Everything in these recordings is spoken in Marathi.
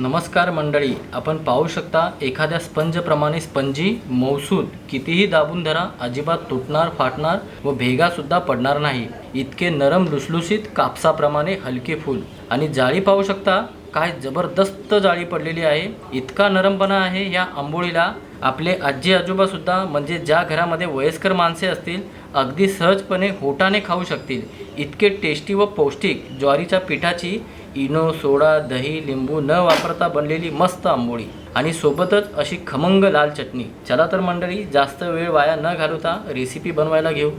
नमस्कार मंडळी आपण पाहू शकता एखाद्या स्पंजप्रमाणे स्पंजी मौसूद कितीही दाबून धरा अजिबात तुटणार फाटणार व भेगासुद्धा पडणार नाही. इतके नरम लुसलुसीत कापसाप्रमाणे हलके फूल. आणि जाळी पाहू शकता काय जबरदस्त जाळी पडलेली आहे. इतका नरमपणा आहे या आंबोळीला. आपले आजी आजोबासुद्धा म्हणजे ज्या घरामध्ये वयस्कर माणसे असतील अगदी सहजपणे होटाने खाऊ शकतील. इतके टेस्टी व पौष्टिक ज्वारीच्या पिठाची इनो सोडा दही लिंबू न वापरता बनलेली मस्त आंबोळी. आणि सोबतच अशी खमंग लाल चटणी. चला तर मंडळी जास्त वेळ वाया न घालवता रेसिपी बनवायला घेऊ.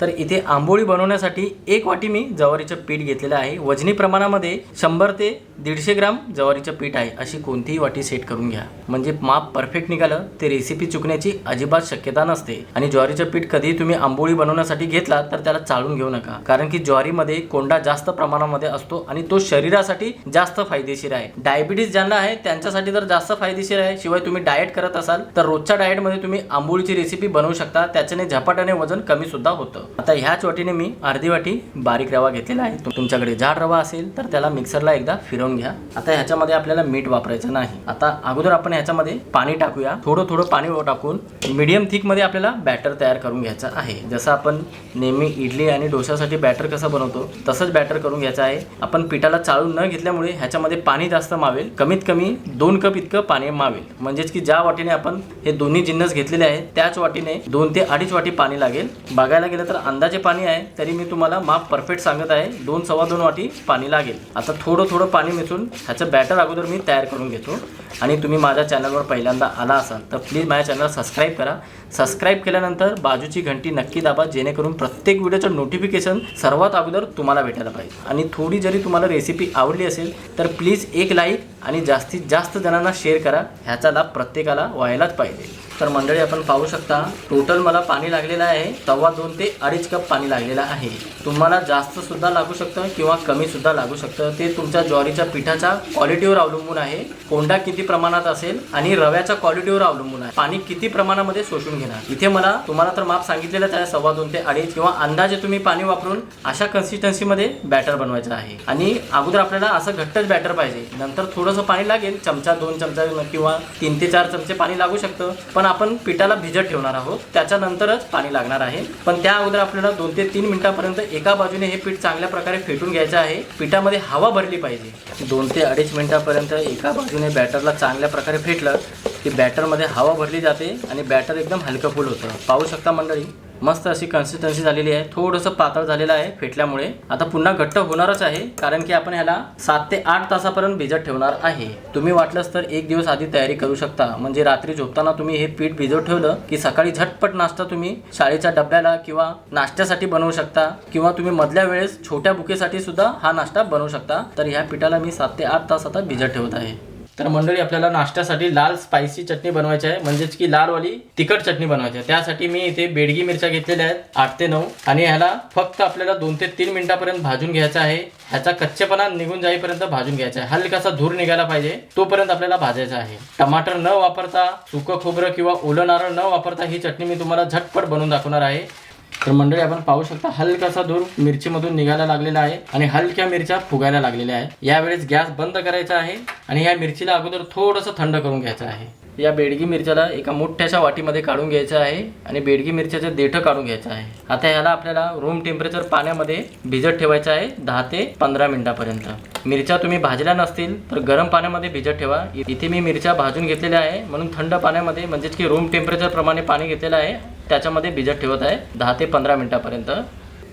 तर इथे आंबोळी बनवण्यासाठी एक वाटी मी जवारीचं पीठ घेतलेलं आहे. वजनी प्रमाणामध्ये शंभर ते दीडशे ग्राम जवारीचं पीठ आहे. अशी कोणतीही वाटी सेट करून घ्या. म्हणजे माप परफेक्ट निघालं ते रेसिपी चुकण्याची अजिबात शक्यता नसते. आणि ज्वारीचं पीठ कधीही तुम्ही आंबोळी बनवण्यासाठी घेतला तर त्याला चाळून घेऊ नका. कारण की ज्वारीमध्ये कोंडा जास्त प्रमाणामध्ये असतो आणि तो शरीरासाठी जास्त फायदेशीर आहे. डायबिटीस ज्यांना आहे त्यांच्यासाठी तर जास्त फायदेशीर आहे. शिवाय तुम्ही डाएट करत असाल तर रोजच्या डाएटमध्ये तुम्ही आंबोळीची रेसिपी बनवू शकता. त्याच्याने झपाट्याने वजन कमी सुद्धा होतं. आता ह्याच वाटीने मी अर्धी वाटी बारीक रवा घेतलेला आहे. तुमच्याकडे जाड रवा असेल तर त्याला मिक्सरला एकदा फिरवून घ्या. आता ह्याच्यामध्ये आपल्याला मीठ वापरायचं नाही. आता अगोदर आपण ह्याच्यामध्ये पाणी टाकूया. थोडं थोडं पाणी टाकून मीडियम थिकमध्ये आपल्याला बॅटर तयार करून घ्यायचं आहे. जसं आपण नेहमी इडली आणि डोशासाठी बॅटर कसं बनवतो तसंच बॅटर करून घ्यायचं आहे. आपण पिठाला चाळून न घेतल्यामुळे ह्याच्यामध्ये पाणी जास्त मावेल. कमीत कमी दोन कप इतकं पाणी मावेल. म्हणजेच की ज्या वाटीने आपण हे दोन्ही जिन्नस घेतलेले आहेत त्याच वाटीने दोन ते अडीच वाटी पाणी लागेल. बघायला गेलं तर अंदाजे पाणी आहे तरी मी तुम्हाला माप परफेक्ट सांगत आहे. दोन सव्वा दोन वाटी पाणी लागेल. आता थोडं थोडं पाणी मिसळून ह्याचं बॅटर अगोदर मी तयार करून घेतो. आणि तुम्ही माझ्या चॅनलवर पहिल्यांदा आला असाल तर प्लीज माझ्या चॅनलला सबस्क्राईब करा. सबस्क्राईब केल्यानंतर बाजूची घंटी नक्की दाबा जेणेकरून प्रत्येक व्हिडिओचं नोटिफिकेशन सर्वात अगोदर तुम्हाला भेटायला पाहिजे. आणि थोडी जरी तुम्हाला रेसिपी आवडली असेल तर प्लीज एक लाईक आणि जास्तीत जास्त जणांना शेअर करा. ह्याचा लाभ प्रत्येकाला व्हायलाच पाहिजे. तर मंडळी आपण पाहू शकता टोटल मला पाणी लागलेलं आहे. सव्वा दोन ते अडीच कप पाणी लागलेलं आहे. तुम्हाला जास्त सुद्धा लागू शकतं किंवा कमी सुद्धा लागू शकतं. ते तुमच्या ज्वारीच्या पिठाच्या क्वालिटीवर अवलंबून आहे. कोंडा किती प्रमाणात असेल आणि रव्याच्या क्वालिटीवर अवलंबून आहे. पाणी किती प्रमाणामध्ये शोषून घेणार? इथे मला तुम्हाला तर माप सांगितलेलंच आहे सव्वा दोन ते अडीच किंवा अंदाजे तुम्ही पाणी वापरून अशा कन्सिस्टन्सीमध्ये बॅटर बनवायचं आहे. आणि अगोदर आपल्याला असं घट्टच बॅटर पाहिजे. नंतर थोडंसं पाणी लागेल. चमचा दोन चमचा किंवा तीन ते चार चमचे पाणी लागू शकतं. पण आपण पिठाला भिजत ठेवणार आहोत. त्याच्यानंतरच पाणी लागणार आहे. पण त्या अगोदर आपल्याला दोन ते तीन मिनिटापर्यंत एका बाजूने हे पीठ चांगल्या प्रकारे फेटून घ्यायचं आहे. पिठामध्ये हवा भरली पाहिजे. दोन ते अडीच मिनिटापर्यंत एका बाजूने बॅटरला चांगल्या प्रकारे फेटलं की बॅटरमध्ये हवा भरली जाते आणि बॅटर एकदम हलकं फुल होतं. पाहू शकता मंडळी? मस्त अशी कन्सिस्टन्सी झालेली आहे. थोडंसं पातळ झालेलं आहे फेटल्यामुळे. आता पुन्हा घट्ट होणारच आहे कारण की आपण ह्याला सात ते आठ तासापर्यंत भिजत ठेवणार आहे. तुम्ही वाटलंच तर एक दिवस आधी तयारी करू शकता. म्हणजे रात्री झोपताना तुम्ही हे पीठ भिजत ठेवलं की सकाळी झटपट नाश्ता तुम्ही शाळेच्या डब्याला किंवा नाश्त्यासाठी बनवू शकता. किंवा तुम्ही मधल्या वेळेस छोट्या बुकेसाठी सुद्धा हा नाश्ता बनवू शकता. तर ह्या पिठाला मी सात ते आठ तास आता भिजत ठेवत आहे. तर मंडळी आपल्याला नाश्त्यासाठी लाल स्पायसी चटणी बनवायची आहे. म्हणजेच की लालवाली तिखट चटणी बनवायची आहे. त्यासाठी मी इथे बेडगी मिरच्या घेतलेल्या आहेत आठ ते नऊ. आणि ह्याला फक्त आपल्याला दोन ते तीन मिनिटापर्यंत भाजून घ्यायचा आहे. ह्याचा कच्चेपणा निघून जाईपर्यंत भाजून घ्यायचा आहे. हलकासा धूर निघायला पाहिजे तोपर्यंत आपल्याला भाजायचा आहे. टमाटर न वापरता सुकं खोबरं किंवा ओलं नारळ न वापरता ही चटणी मी तुम्हाला झटपट बनवून दाखवणार आहे. तर मंडळी आपण पाहू शकता हलकासा धूर मिरचीमधून निघायला लागलेला आहे आणि हलक्या मिरच्या फुगायला लागलेल्या आहेत. यावेळेस गॅस बंद करायचा आहे आणि या मिरचीला अगोदर थोडंसं थंड करून घ्यायचं आहे. या बेडगी मिरच्याला एका मोठ्याशा वाटीमध्ये काढून घ्यायचं आहे आणि बेडगी मिरच्याचं देठं काढून घ्यायचं आहे. आता ह्याला आपल्याला रूम टेम्परेचर पाण्यामध्ये भिजत ठेवायचं आहे दहा ते पंधरा मिनिटापर्यंत. मिरच्या तुम्ही भाजल्या नसतील तर गरम पाण्यामध्ये भिजत ठेवा. इथे मी मिरच्या भाजून घेतलेल्या आहे. म्हणून थंड पाण्यामध्ये म्हणजेच की रूम टेम्परेचर प्रमाणे पाणी घेतलेलं आहे. त्याच्यामध्ये भिजत ठेवत आहे. दहा ते पंधरा मिनटापर्यंत.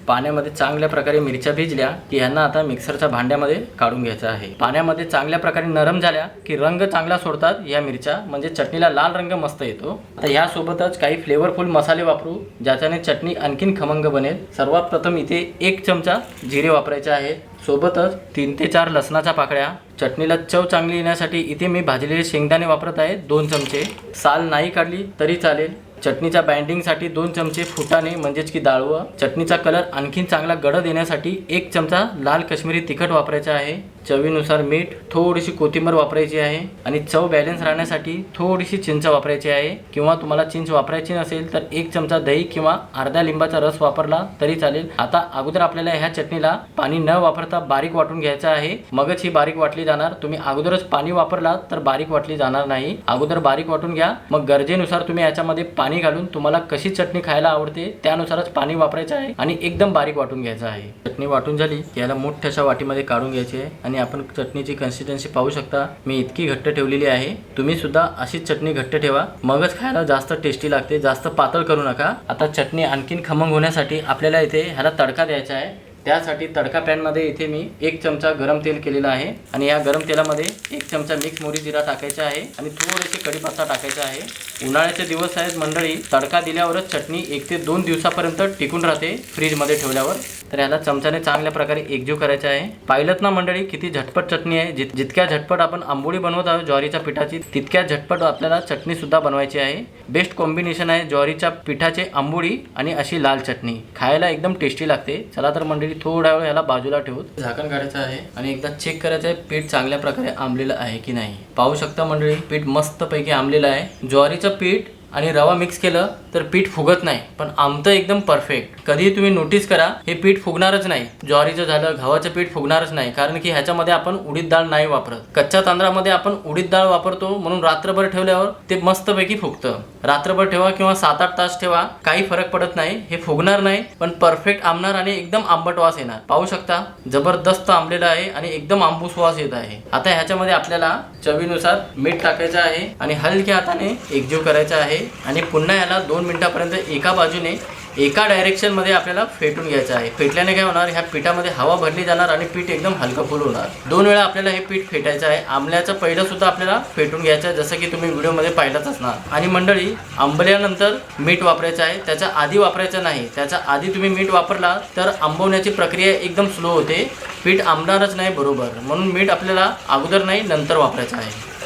पाण्यामध्ये चांगल्या प्रकारे मिरच्या भिजल्या की ह्यांना आता मिक्सरच्या भांड्यामध्ये काढून घ्यायचं आहे. पाण्यामध्ये चांगल्या प्रकारे नरम झाल्या की रंग चांगला सोडतात या मिरच्या. म्हणजे चटणीला लाल रंग मस्त येतो. आता ह्यासोबतच काही फ्लेवरफुल मसाले वापरू ज्याच्याने चटणी आणखीन खमंग बनेल. सर्वात प्रथम इथे एक चमचा जिरे वापरायचे आहे. सोबतच तीन ते चार लसणाच्या पाकळ्या. चटणीला चव चांगली येण्यासाठी इथे मी भाजलेले शेंगदाणे वापरत आहे दोन चमचे. साल नाही काढली तरी चालेल. चटणीच्या बाइंडिंगसाठी दोन चमचे फुटाणे म्हणजेच की डाळवं. चटणीचा कलर आणखीन चांगला गडद येण्यासाठी एक चमचा लाल कश्मीरी तिखट वापरायचा आहे. चवीनुसार मीठ थोडीशी कोथिंबीर वापरायची आहे आणि चव बॅलन्स राहण्यासाठी थोडीशी चिंच वापरायची आहे. किंवा तुम्हाला चिंच वापरायची नसेल तर एक चमचा दही किंवा अर्ध्या लिंबाचा रस वापरला तरी चालेल. आता अगोदर आपल्याला ह्या चटणीला पाणी न वापरता बारीक वाटून घ्यायचं आहे. मगच ही बारीक वाटली जाणार. तुम्ही अगोदरच पाणी वापरला तर बारीक वाटली जाणार नाही. अगोदर बारीक वाटून घ्या. मग गरजेनुसार तुम्ही याच्यामध्ये पाणी घालून तुम्हाला कशी चटणी खायला आवडते त्यानुसारच पाणी वापरायचं आहे आणि एकदम बारीक वाटून घ्यायचं आहे. चटणी वाटून झाली याला मोठ्याशा वाटीमध्ये काढून घ्यायची आहे आणि आणि आपण चटणीची कन्सिस्टन्सी पाहू शकता. मी इतकी घट्ट ठेवलेली आहे. तुम्ही सुद्धा अशीच चटणी घट्ट ठेवा. मगच खायला जास्त टेस्टी लागते. जास्त पातळ करू नका. आता चटणी आणखीन खमंग होण्यासाठी आपल्याला इथे ह्याला तडका द्यायचा आहे. त्यासाठी तडका पॅनमध्ये इथे मी एक चमचा गरम तेल केलेलं आहे. आणि या गरम तेलामध्ये एक चमचा मिक्स मोरी जिरा टाकायचा आहे. आणि थोडेसे कढीपत्ता टाकायचा आहे. उन्हाळ्याचे दिवस आहेत मंडळी. तडका दिल्यावरच चटणी एक ते दोन दिवसापर्यंत टिकून राहते. फ्रीजमध्ये ठेवल्यावर. तर याला चमच्याने चांगल्या प्रकारे एकजीव करायचा आहे. पाहिलंच ना मंडळी किती झटपट चटणी आहे. जित जितक्या झटपट आपण आंबोळी बनवत आहोत ज्वारीच्या पिठाची तितक्या झटपट आपल्याला चटणी सुद्धा बनवायची आहे. बेस्ट कॉम्बिनेशन आहे ज्वारीच्या पिठाचे आंबोळी आणि अशी लाल चटणी. खायला एकदम टेस्टी लागते. चला तर मंडळी थोडा वेळ याला बाजूला ठेवून झाकण काढायचं आहे आणि एकदा चेक करायचं आहे पीठ चांगल्या प्रकारे आंबलेलं आहे की नाही. पाहू शकता मंडळी पीठ मस्तपैकी आंबलेलं आहे. ज्वारीचं पीठ आणि रवा मिक्स केलं तर पीठ फुगत नाही. पण आमचं एकदम परफेक्ट कधीही तुम्ही नोटीस करा हे पीठ फुगणारच नाही. ज्वारीचं झालं गव्हाचं पीठ फुगणारच नाही. कारण की ह्याच्यामध्ये आपण उडीद डाळ नाही वापरत. कच्च्या तांदळामध्ये आपण उडीद डाळ वापरतो म्हणून रात्रभर ठेवल्यावर ते मस्तपैकी फुगतं. रात्रभर ठेवा किंवा सात आठ तास ठेवा काही फरक पडत नाही. हे फुगणार नाही पण परफेक्ट आंबणार आणि एकदम आंबट वास येणार. पाहू शकता जबरदस्त आंबलेलं आहे आणि एकदम आंबूस वास येत आहे. आता ह्याच्यामध्ये आपल्याला चवीनुसार मीठ टाकायचं आहे आणि हलक्या हाताने एकजीव करायचा आहे. आणि पुन्हा याला दोन मिनटापर्यंत एका बाजूने एका डायरेक्शनमध्ये आपल्याला फेटून घ्यायचं आहे. फेटल्याने काय होणार? ह्या पिठामध्ये हवा भरली जाणार आणि पीठ एकदम हलकं फुल होणार. दोन वेळा आपल्याला हे पीठ फेटायचं आहे. आंबल्याचं पहिलं सुद्धा आपल्याला फेटून घ्यायचं आहे जसं की तुम्ही व्हिडिओमध्ये पाहिलंच असणार. आणि मंडळी आंबल्यानंतर मीठ वापरायचं आहे. त्याच्या आधी वापरायचं नाही. त्याच्या आधी तुम्ही मीठ वापरला तर आंबवण्याची प्रक्रिया एकदम स्लो होते. पीठ आंबणारच नाही बरोबर. म्हणून मीठ आपल्याला अगोदर नाही नंतर वापरायचं आहे.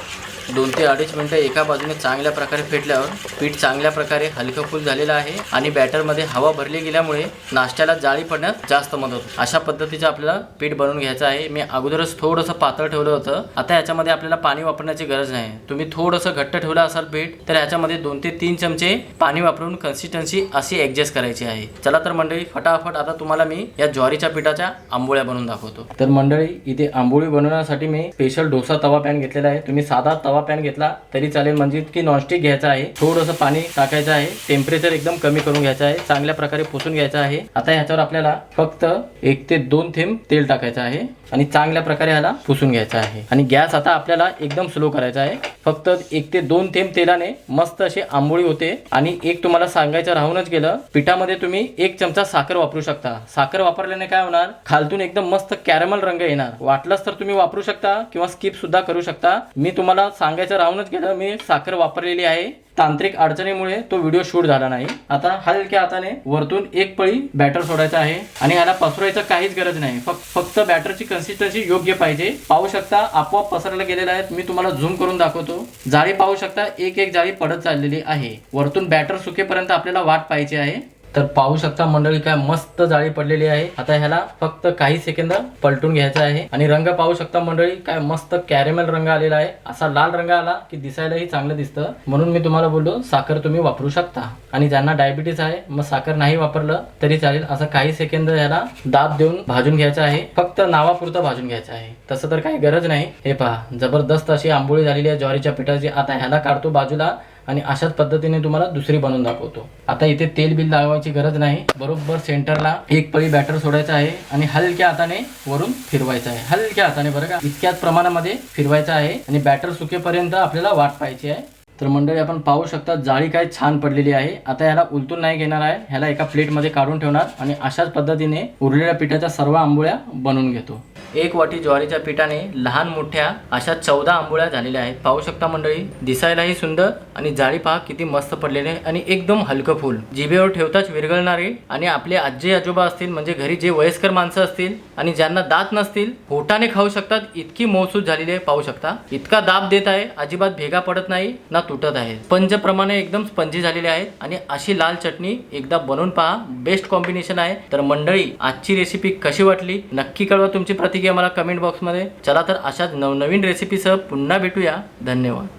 दोन ते अडीच मिनटं एका बाजूने चांगल्या प्रकारे फेटल्यावर पीठ चांगल्या प्रकारे हलकं फुल झालेलं आहे आणि बॅटरमध्ये हवा भरली गेल्यामुळे नाश्त्याला जाळी पडण्यात जास्त मदत होते. अशा पद्धतीचं आपल्याला पीठ बनवून घ्यायचं आहे. मी अगोदरच थोडंसं पातळ ठेवलं होतं. आता याच्यामध्ये आपल्याला पाणी वापरण्याची गरज नाही. तुम्ही थोडंसं घट्ट ठेवलं असाल पीठ तर याच्यामध्ये दोन ते तीन चमचे पाणी वापरून कन्सिस्टन्सी अशी ॲडजस्ट करायची आहे. चला तर मंडळी फटाफट आता तुम्हाला मी या ज्वारीच्या पिठाच्या आंबोळ्या बनवून दाखवतो. तर मंडळी इथे आंबोळी बनवण्यासाठी मी स्पेशल डोसा तवा पॅन घेतलेला आहे. तुम्ही साधा तवा पॅन घेतला तरी चालेल. म्हणजे की नॉनस्टिक घ्यायचा आहे. थोडंसं पाणी टाकायचं आहे. टेम्परेचर एकदम कमी करून घ्यायचं आहे. चांगल्या प्रकारे पुसून घ्यायचं आहे. आता ह्याच्यावर आपल्याला फक्त एक ते दोन थेंब तेल टाकायचं आहे आणि चांगल्या प्रकारे ह्याला पुसून घ्यायचं आहे. आणि गॅस आता आपल्याला एकदम स्लो करायचा आहे. फक्त एक ते दोन थेंब तेलाने मस्त अशी आंबोळी होते. आणि एक तुम्हाला सांगायचं राहूनच गेलं पिठामध्ये तुम्ही एक चमचा साखर वापरू शकता. साखर वापरल्याने काय होणार? खालतून एकदम मस्त कॅरमल रंग येणार. वाटलंच तर तुम्ही वापरू शकता किंवा स्किप सुद्धा करू शकता. मी तुम्हाला सांगायचं राहूनच गेलं मी साखर वापरलेली आहे. तांत्रिक अडचणीमुळे तो व्हिडिओ शूट झाला नाही. आता हलक्या हाताने वरतून एक पळी बॅटर सोडायचा आहे. आणि ह्याला पसरवायचं काहीच गरज नाही. फक्त फक्त बॅटरची कन्सिस्टन्सी योग्य पाहिजे. पाहू शकता आपोआप पसरायला गेलेला आहे. मी तुम्हाला झूम करून दाखवतो. जाळी पाहू शकता एक एक जाळी पडत चाललेली आहे. वरतून बॅटर सुकेपर्यंत आपल्याला वाट पाहिजे आहे. तर पाहू शकता मंडळी काय मस्त जाळी पडलेली आहे. आता ह्याला फक्त काही सेकंद पलटून घ्यायचा आहे. आणि रंग पाहू शकता मंडळी काय मस्त कॅरेमेल रंग आलेला आहे. असा लाल रंग आला की दिसायलाही चांगलं दिसतं. म्हणून मी तुम्हाला बोललो साखर तुम्ही वापरू शकता. आणि ज्यांना डायबिटीस आहे मग साखर नाही वापरलं तरी चालेल. असं काही सेकंद ह्याला दाब देऊन भाजून घ्यायचं आहे. फक्त नावापुरतं भाजून घ्यायचं आहे. तसं तर काही गरज नाही. हे पहा जबरदस्त अशी आंबोळी झालेली आहे ज्वारीच्या पिठाची. आता ह्याला काढतो बाजूला. आणि अशाच पद्धतीने तुम्हाला दुसरी बनवून दाखवतो. आता इथे तेल बिल लावायची गरज नाही. बरोबर सेंटरला एक पळी बॅटर सोडायचा आहे आणि हलक्या हाताने वरून फिरवायचं आहे. हलक्या हाताने बरं का इतक्याच प्रमाणामध्ये फिरवायचं आहे आणि बॅटर सुकेपर्यंत आपल्याला वाट पाहायची आहे. तर मंडळी आपण पाहू शकता जाळी काय छान पडलेली आहे. आता याला उलटून नाही घेणार आहे. ह्याला एका प्लेटमध्ये काढून ठेवणार आणि अशाच पद्धतीने उरलेल्या पिठाच्या सर्व आंबोळ्या बनवून घेतो. एक वाटी ज्वारीच्या पिठाने लहान मोठ्या अशा चौदा आंबोळ्या झालेल्या आहेत. पाहू शकता मंडळी दिसायलाही सुंदर आणि जाळी पहा किती मस्त पडलेले आहे आणि एकदम हलकं फूल. जिभेवर ठेवताच विरघळणारे आणि आपले आजी आजोबा असतील म्हणजे घरी जे वयस्कर माणसं असतील आणि ज्यांना दात नसतील होटाने खाऊ शकतात इतकी मौसूद झालेली आहे पाहू शकता. इतका दाब देत आहे अजिबात भेगा पडत नाही ना तुटत आहे. पंजप्रमाणे एकदम स्पंजी झालेले आहेत आणि अशी लाल चटणी एकदा बनवून पहा बेस्ट कॉम्बिनेशन आहे. तर मंडळी आजची रेसिपी कशी वाटली? नक्की कळवा तुमची प्रती घ्या मला कमेंट बॉक्समध्ये चला तर अशाच नवनवीन रेसिपीसह पुन्हा भेटूया. धन्यवाद.